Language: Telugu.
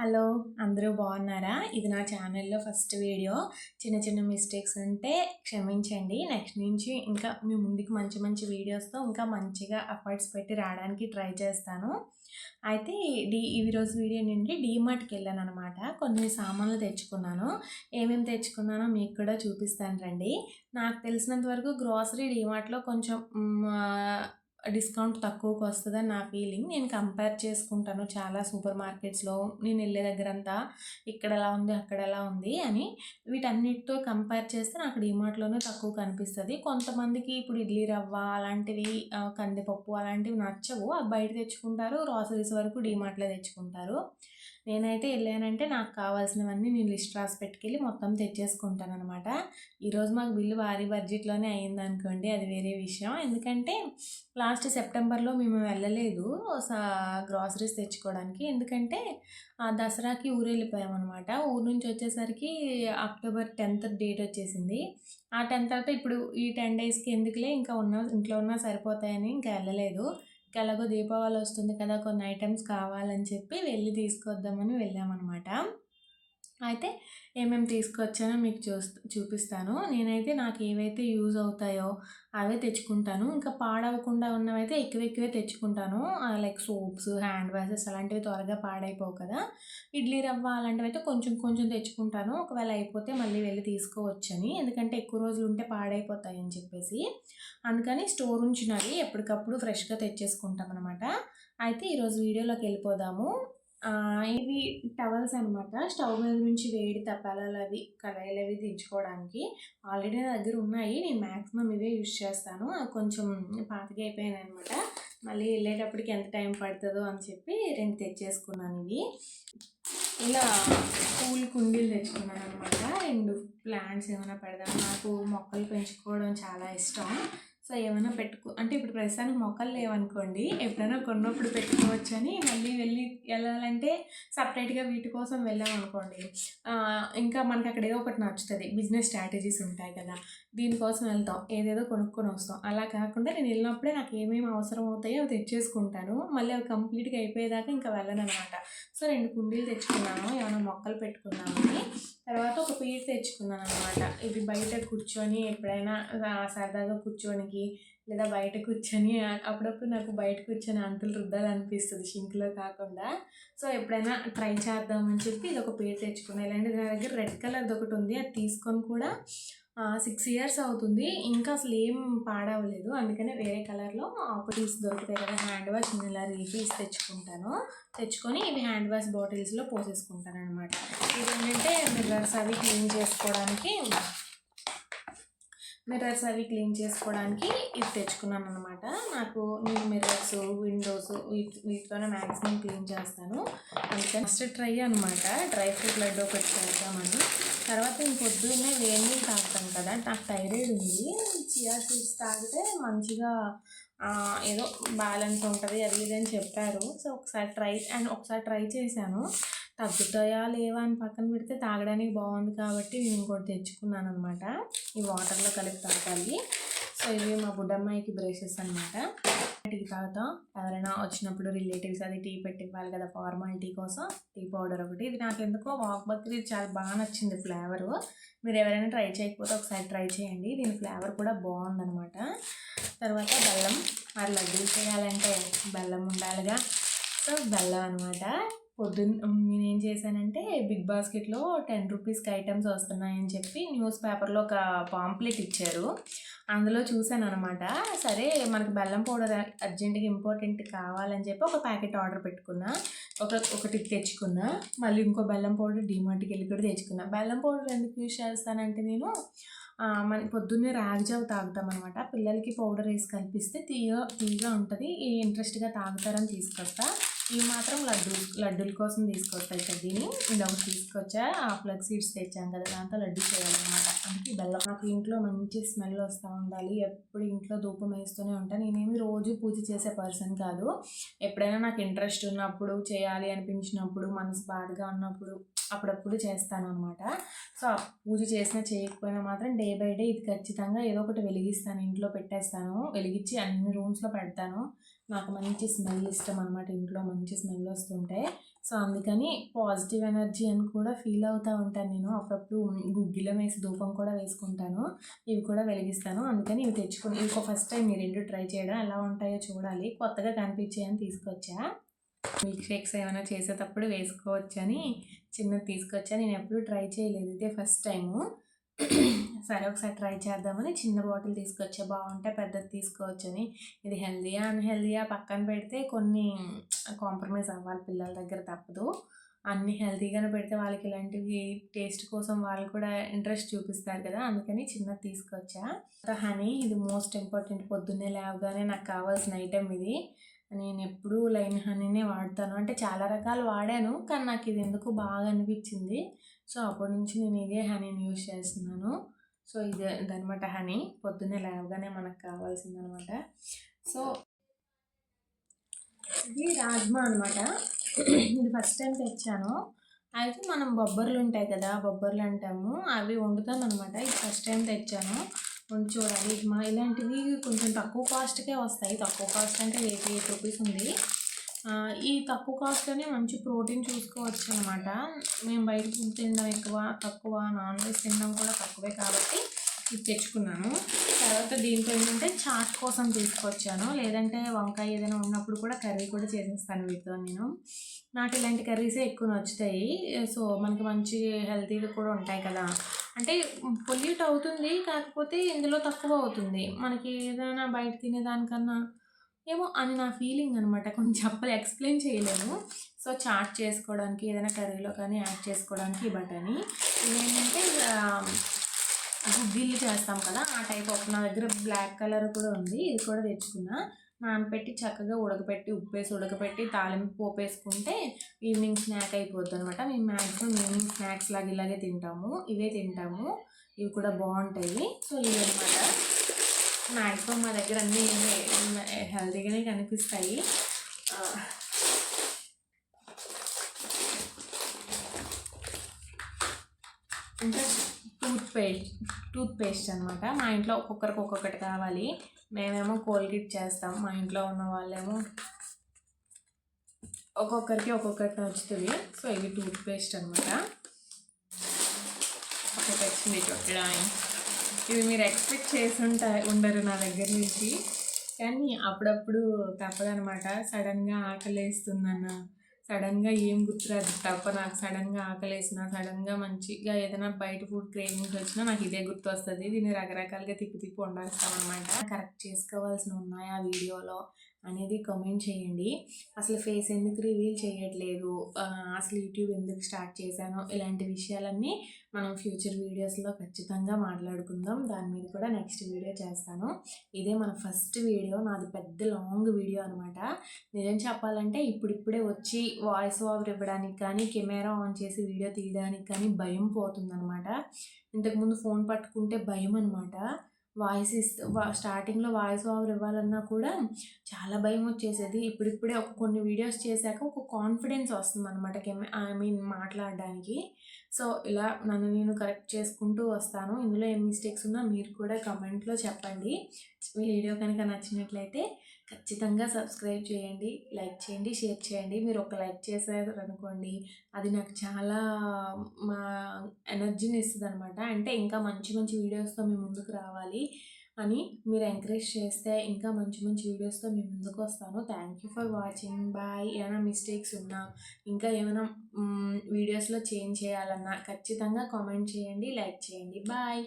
హలో అందరూ బాగున్నారా? ఇది నా ఛానల్లో ఫస్ట్ వీడియో. చిన్న చిన్న మిస్టేక్స్ ఉంటే క్షమించండి. నెక్స్ట్ నుంచి ఇంకా మీ ముందుకు మంచి మంచి వీడియోస్తో ఇంకా మంచిగా ఎఫర్ట్స్ పెట్టి రావడానికి ట్రై చేస్తాను. అయితే డీ ఈ రోజు వీడియో నుండి డీమార్ట్కి వెళ్ళాను అనమాట కొన్ని సామాన్లు తెచ్చుకున్నాను. ఏమేమి తెచ్చుకున్నానో మీకు కూడా చూపిస్తాను రండి. నాకు తెలిసినంత వరకు గ్రోసరీ డీమార్ట్లో కొంచెం డిస్కౌంట్ తక్కువకు వస్తుందని నా ఫీలింగ్. నేను కంపేర్ చేసుకుంటాను చాలా సూపర్ మార్కెట్స్లో. నేను వెళ్ళే దగ్గరంతా ఇక్కడ ఎలా ఉంది అక్కడ ఎలా ఉంది అని వీటన్నిటితో కంపేర్ చేస్తే నాకు డిమార్ట్లోనే తక్కువ కనిపిస్తుంది. కొంతమందికి ఇప్పుడు ఇడ్లీ రవ్వ అలాంటివి కందిపప్పు అలాంటివి నచ్చవు. అవి బయట తెచ్చుకుంటారు రాసరీస్ వరకు డిమార్ట్లో తెచ్చుకుంటారు. నేనైతే వెళ్ళానంటే నాకు కావాల్సినవన్నీ నేను లిస్ట్ రాసి పెట్టుకెళ్ళి మొత్తం తెచ్చేసుకుంటాను అనమాట ఈరోజు మాకు బిల్లు భారీ బడ్జెట్లోనే అయింది అనుకోండి అది వేరే విషయం. ఎందుకంటే లాస్ట్ సెప్టెంబర్లో మేము వెళ్ళలేదు గ్రాసరీస్ తెచ్చుకోవడానికి. ఎందుకంటే ఆ దసరాకి ఊరు వెళ్ళిపోయాం అనమాట ఊరు నుంచి వచ్చేసరికి అక్టోబర్ టెన్త్ డేట్ వచ్చేసింది. ఆ టెన్త్ తర్వాత ఇప్పుడు ఈ టెన్ డేస్కి ఎందుకులే ఇంకా ఉన్న ఇంట్లో ఉన్నా సరిపోతాయని ఇంకా వెళ్ళలేదు. ఎలాగో దీపావళి వస్తుంది కదా కొన్ని ఐటమ్స్ కావాలని చెప్పి వెళ్ళి తీసుకొద్దామని వెళ్ళామన్నమాట. అయితే ఏమేమి తీసుకొచ్చానో మీకు చూ చూపిస్తాను. నేనైతే నాకు ఏవైతే యూజ్ అవుతాయో అవే తెచ్చుకుంటాను. ఇంకా పాడవకుండా ఉన్నవైతే ఎక్కువ ఎక్కువే తెచ్చుకుంటాను లైక్ సోప్స్ హ్యాండ్ వాషెస్ అలాంటివి త్వరగా పాడైపోవు కదా. ఇడ్లీ రవ్వ అలాంటివి అయితే కొంచెం కొంచెం తెచ్చుకుంటాను. ఒకవేళ అయిపోతే మళ్ళీ వెళ్ళి తీసుకోవచ్చని. ఎందుకంటే ఎక్కువ రోజులు ఉంటే పాడైపోతాయి అని చెప్పేసి. అందుకని స్టోర్ ఉంచినవి ఎప్పటికప్పుడు ఫ్రెష్గా తెచ్చేసుకుంటాం అనమాట అయితే ఈరోజు వీడియోలోకి వెళ్ళిపోదాము. ఇవి టవల్స్ అనమాట స్టవ్ మీద నుంచి వేడి తపాలాలు అవి కళాయిలు అవి దించుకోవడానికి ఆల్రెడీ నా దగ్గర ఉన్నాయి. నేను మ్యాక్సిమం ఇవే యూజ్ చేస్తాను. కొంచెం పాతగా అయిపోయాను అనమాట మళ్ళీ వెళ్ళేటప్పటికి ఎంత టైం పడుతుందో అని చెప్పి రెండు తెచ్చేసుకున్నాను ఇవి. ఇలా పూల కుండీలు తెచ్చుకున్నాను అనమాట రెండు ప్లాంట్స్ ఏమైనా పెడదాం. నాకు మొక్కలు పెంచుకోవడం చాలా ఇష్టం. సో ఏమైనా పెట్టుకో అంటే ఇప్పుడు ప్రస్తుతానికి మొక్కలు లేవనుకోండి ఎప్పుడైనా కొన్నప్పుడు పెట్టుకోవచ్చు అని మళ్ళీ వెళ్ళి వెళ్ళాలంటే సపరేట్గా వీటి కోసం వెళ్ళామనుకోండి ఇంకా మనకి అక్కడ ఏదో ఒకటి నచ్చుతుంది. బిజినెస్ స్ట్రాటజీస్ ఉంటాయి కదా దీనికోసం వెళ్తాం. ఏదేదో కొనుక్కొని వస్తాం. అలా కాకుండా నేను వెళ్ళినప్పుడే నాకు ఏమేమి అవసరం అవుతాయో అవి తెచ్చేసుకుంటాను. మళ్ళీ అవి కంప్లీట్గా అయిపోయేదాకా ఇంకా వెళ్ళను అనమాట సో రెండు కుండీలు తెచ్చుకున్నాను ఏమైనా మొక్కలు పెట్టుకున్నామని. తర్వాత ఒక పీస్ తెచ్చుకున్నాను అనమాట ఇది బయట కూర్చొని ఎప్పుడైనా ఆ, సరదాగా కూర్చోనికి లేదా బయట కూర్చొని అప్పుడప్పుడు నాకు బయట కూర్చొని అంతులు రుద్దాలనిపిస్తుంది షింక్లో కాకుండా. సో ఎప్పుడైనా ట్రై చేద్దామని చెప్పి ఇది ఒక పేరు తెచ్చుకున్నాను ఇలాంటి నా దగ్గర రెడ్ కలర్ది ఒకటి ఉంది. అది తీసుకొని కూడా సిక్స్ ఇయర్స్ అవుతుంది. ఇంకా అసలు ఏం పాడవలేదు. అందుకనే వేరే కలర్లో ఆపరీస్ దొరుకుతాయి కదా హ్యాండ్ వాష్ నేను ఇలా రీఫీస్ తెచ్చుకుంటాను. తెచ్చుకొని ఇవి హ్యాండ్ వాష్ బాటిల్స్లో పోసేసుకుంటాను అనమాట ఇది ఏంటంటే మిర్రర్స్ అవి క్లీన్ చేసుకోవడానికి మిర్రర్స్ అవి క్లీన్ చేసుకోవడానికి ఇది తెచ్చుకున్నాను అనమాట నాకు నేను మిర్రర్స్ విండోస్ వీటి వీటితోనే మ్యాక్సిమం క్లీన్ చేస్తాను. అందుకని ఫస్ట్ ట్రై అనమాట డ్రై ఫ్రూట్ లడ్డు ఒకటి చేద్దామని. తర్వాత ఇంక పొద్దున్నే వేడి నీళ్ళు తాగుతాం కదా నాకు థైరాయిడ్ ఉంది. చియా సీడ్స్ తాగితే మంచిగా ఏదో బ్యాలెన్స్ ఉంటుంది అది ఇది అని చెప్పారు. సో ఒకసారి ట్రై అండ్ ఒకసారి ట్రై చేశాను. తగ్గుతాయా లేవా అని పక్కన పెడితే తాగడానికి బాగుంది కాబట్టి నేను ఇంకోటి తెచ్చుకున్నాను అనమాట ఈ వాటర్లో కలిపి తాగాలి. సో ఇవి మా బుడ్డమ్మాయికి బ్రేసెస్ అనమాట టీ తాగుతాం ఎవరైనా వచ్చినప్పుడు రిలేటివ్స్ అది టీ పెట్టి ఇవ్వాలి కదా ఫార్మాలిటీ కోసం టీ పౌడర్ ఒకటి. ఇది నాకు ఎందుకో వాక్ బక్రీ చాలా బాగా నచ్చింది ఫ్లేవరు మీరు ఎవరైనా ట్రై చేయకపోతే ఒకసారి ట్రై చేయండి. దీని ఫ్లేవర్ కూడా బాగుందనమాట తర్వాత బెల్లం. మరి లడ్డూ చేయాలంటే బెల్లం ఉండాలిగా. సో బెల్లం అనమాట పొద్దున్న నేనేం చేశానంటే బిగ్ బాస్కెట్లో టెన్ రూపీస్కి ఐటమ్స్ వస్తున్నాయని చెప్పి న్యూస్ పేపర్లో ఒక పాంప్లెట్ ఇచ్చారు. అందులో చూశాను అనమాట సరే మనకు బెల్లం పౌడర్ అర్జెంటుగా ఇంపార్టెంట్ కావాలని చెప్పి ఒక ప్యాకెట్ ఆర్డర్ పెట్టుకున్నా. ఒక ఒకటి తెచ్చుకున్నా. మళ్ళీ ఇంకో బెల్లం పౌడర్ డిమార్ట్కి వెళ్ళి కూడా తెచ్చుకున్నా. బెల్లం పౌడర్ ఎందుకు యూజ్ చేస్తానంటే నేను మన పొద్దున్నే రాగిజావ తాగుతాం అనమాట పిల్లలకి పౌడర్ వేసి కల్పిస్తే తీయ తీయగా ఉంటుంది. ఇంట్రెస్ట్గా తాగుతారని తీసుకొస్తా. ఇవి మాత్రం లడ్డు లడ్డూల కోసం తీసుకొస్తా. ఇక్కడ దీన్ని ఇలా ఒకటి తీసుకొచ్చా ఆ ప్లగ్ సీడ్స్ తెచ్చాం కదా దాంతో లడ్డు చేయాలన్నమాట. అందుకే బెల్లం. నాకు ఇంట్లో మంచి స్మెల్ వస్తూ ఉండాలి. ఎప్పుడు ఇంట్లో ధూపం వేస్తూనే ఉంటాను నేనేమి రోజు పూజ చేసే పర్సన్ కాదు. ఎప్పుడైనా నాకు ఇంట్రెస్ట్ ఉన్నప్పుడు చేయాలి అనిపించినప్పుడు మనసు బాధగా ఉన్నప్పుడు అప్పుడప్పుడు చేస్తాను అనమాట సో పూజ చేసినా చేయకపోయినా మాత్రం డే బై డే ఇది ఖచ్చితంగా ఏదో ఒకటి వెలిగిస్తాను. ఇంట్లో పెట్టేస్తాను. వెలిగించి అన్ని రూమ్స్లో పెడతాను. నాకు మంచి స్మెల్ ఇష్టం అనమాట ఇంట్లో మంచి స్మెల్ వస్తుంటే సో అందుకని పాజిటివ్ ఎనర్జీ అని కూడా ఫీల్ అవుతూ ఉంటాను నేను. అప్పుడప్పుడు గుగ్గిలం వేసి ధూపం కూడా వేసుకుంటాను. ఇవి కూడా వెలిగిస్తాను. అందుకని ఇవి తెచ్చుకుని ఇంకో ఫస్ట్ టైం మీరు రెండు ట్రై చేయడం ఎలా ఉంటాయో చూడాలి. కొత్తగా కనిపించాయని తీసుకొచ్చా? మిల్క్ షేక్స్ ఏమైనా చేసేటప్పుడు వేసుకోవచ్చని చిన్నది తీసుకొచ్చా? నేను ఎప్పుడు ట్రై చేయలేదు. ఇదే ఫస్ట్ టైము. సరే ఒకసారి ట్రై చేద్దామని చిన్న బాటిల్ తీసుకొచ్చా బాగుంటే పెద్దది తీసుకోవచ్చని. ఇది హెల్దీయా అన్హెల్దీయా పక్కన పెడితే కొన్ని కాంప్రమైజ్ అవ్వాలి పిల్లల దగ్గర తప్పదు. అన్ని హెల్తీగానే పెడితే వాళ్ళకి ఇలాంటివి టేస్ట్ కోసం వాళ్ళు కూడా ఇంట్రెస్ట్ చూపిస్తారు కదా అందుకని చిన్నది తీసుకొచ్చా. హనీ ఇది మోస్ట్ ఇంపార్టెంట్ పొద్దున్నే లేవగానే నాకు కావాల్సిన ఐటెం ఇది. నేను ఎప్పుడూ లైన్ హనీనే వాడతాను. అంటే చాలా రకాలు వాడాను కానీ నాకు ఇది ఎందుకు బాగా అనిపించింది సో అప్పటి నుంచి నేను ఇదే హనీని యూజ్ చేస్తున్నాను. సో ఇదే ఇదనమాట హనీ. పొద్దున్నే లేవగానే మనకు కావాల్సిందనమాట సో ఇది రాజ్మా అనమాట ఇది ఫస్ట్ టైం తెచ్చాను. అయితే మనం బొబ్బర్లు ఉంటాయి కదా బొబ్బర్లు అంటాము. అవి వండుతాను అనమాట ఇది ఫస్ట్ టైం తెచ్చాను. వండి చూడాలి. మా ఇలాంటివి కొంచెం తక్కువ కాస్ట్కే వస్తాయి. తక్కువ కాస్ట్ అంటే ఎయిటీ ఎయిట్ రూపీస్ ఉంది. ఈ తక్కువ కాస్ట్లోనే మంచి ప్రోటీన్ చూసుకోవచ్చు అనమాట మేము బయట ఫుడ్ తినడం ఎక్కువ తక్కువ నాన్ వెజ్ తినడం కూడా తక్కువే కాబట్టి ఇది తెచ్చుకున్నాను తర్వాత దీంట్లో ఏంటంటే చాట్ కోసం తీసుకొచ్చాను. లేదంటే వంకాయ ఏదైనా ఉన్నప్పుడు కూడా కర్రీ కూడా చేసేస్తాను వీటితో నేను. నాకు ఇలాంటి కర్రీసే ఎక్కువ నచ్చుతాయి. సో మనకి మంచి హెల్తీగా కూడా ఉంటాయి కదా. అంటే పొల్యూట్ అవుతుంది కాకపోతే ఇందులో తక్కువ అవుతుంది. మనకి ఏదైనా బయట తినేదానికన్నా ఏమో అని నా ఫీలింగ్ అనమాట కొంచెం చెప్పలే ఎక్స్ప్లెయిన్ చేయలేము సో చాట్ చేసుకోవడానికి ఏదైనా కర్రీలో కానీ యాడ్ చేసుకోవడానికి ఈ బటని ఇదేంటంటే గుగ్గిళ్ళు చేస్తాం కదా ఆ టైప్ ఒక నా దగ్గర బ్లాక్ కలర్ కూడా ఉంది. ఇది కూడా తెచ్చుకున్నా. నానపెట్టి చక్కగా ఉడకపెట్టి ఉప్పేసి ఉడకపెట్టి తాలింపు పోపేసుకుంటే ఈవినింగ్ స్నాక్ అయిపోద్ది అనమాట మేము మ్యాక్సిమం ఈవినింగ్ స్నాక్స్ లాగా ఇలాగే తింటాము. ఇవే తింటాము. ఇవి కూడా బాగుంటాయి. సో ఇవి అనమాట మ్యాక్సిమం మా దగ్గర అన్నీ హెల్తీగానే కనిపిస్తాయి. ఇంకా టూత్ పేస్ట్ టూత్ పేస్ట్ అనమాట మా ఇంట్లో ఒక్కొక్కరికి ఒక్కొక్కటి కావాలి. మేమేమో కోల్గేట్ చేస్తాం. మా ఇంట్లో ఉన్న వాళ్ళేమో ఒక్కొక్కరికి ఒక్కొక్కటి నచ్చుతుంది. సో ఇవి టూత్ పేస్ట్ అనమాట ఒకటి వచ్చింది డ్రాయింగ్ ఇది మీరు ఎక్స్పెక్ట్ చేసి ఉంటా ఉండరు నా దగ్గర నుంచి. కానీ అప్పుడప్పుడు తప్పదనమాట సడన్గా ఆకలేస్తుందన్న. సడన్గా ఏం గుర్తురాదు. తప్ప నాకు సడన్గా ఆకలేసిన సడన్గా మంచిగా ఏదైనా బయట ఫుడ్ క్రేవింగ్స్ వచ్చినా నాకు ఇదే గుర్తు వస్తుంది దీన్ని రకరకాలుగా తిప్పి తిప్పి వండాల్సామన్నమాట అనమాట కరెక్ట్ చేసుకోవాల్సిన ఉన్నాయి ఆ వీడియోలో? అనేది కమెంట్ చేయండి. అసలు ఫేస్ ఎందుకు రివీల్ చేయట్లేదు? అసలు యూట్యూబ్ ఎందుకు స్టార్ట్ చేశాను? ఇలాంటి విషయాలన్నీ మనం ఫ్యూచర్ వీడియోస్లో ఖచ్చితంగా మాట్లాడుకుందాం. దాని మీద కూడా నెక్స్ట్ వీడియో చేస్తాను. ఇదే మన ఫస్ట్ వీడియో నాది పెద్ద లాంగ్ వీడియో అనమాట నిజం చెప్పాలంటే ఇప్పుడిప్పుడే వచ్చి వాయిస్ ఓవర్ ఇవ్వడానికి కానీ కెమెరా ఆన్ చేసి వీడియో తీయడానికి కానీ భయం పోతుందనమాట ఇంతకుముందు ఫోన్ పట్టుకుంటే భయం అనమాట వాయిస్ ఇస్తూ స్టార్టింగ్లో వాయిస్ ఓవర్ ఇవ్వాలన్నా కూడా చాలా భయం వచ్చేసేది. ఇప్పుడిప్పుడే ఒక కొన్ని వీడియోస్ చేశాక ఒక కాన్ఫిడెన్స్ వస్తుంది అనమాట ఐ మీన్ మాట్లాడడానికి. సో ఇలా నన్ను నేను కరెక్ట్ చేసుకుంటూ వస్తాను. ఇందులో ఏం మిస్టేక్స్ ఉన్నా మీరు కూడా కమెంట్లో చెప్పండి. వీడియో కనుక నచ్చినట్లయితే ఖచ్చితంగా సబ్స్క్రైబ్ చేయండి లైక్ చేయండి షేర్ చేయండి. మీరు ఒక లైక్ చేశారు అనుకోండి అది నాకు చాలా మా ఎనర్జీని ఇస్తుంది అనమాట అంటే ఇంకా మంచి మంచి వీడియోస్తో మీ ముందుకు రావాలి అని మీరు ఎంకరేజ్ చేస్తే ఇంకా మంచి మంచి వీడియోస్తో మీ ముందుకు వస్తాను. Thank you for watching bye ఏమైనా మిస్టేక్స్ ఉన్నా ఇంకా ఏమైనా వీడియోస్లో చేంజ్ చేయాలన్నా ఖచ్చితంగా కామెంట్ చేయండి లైక్ చేయండి. బాయ్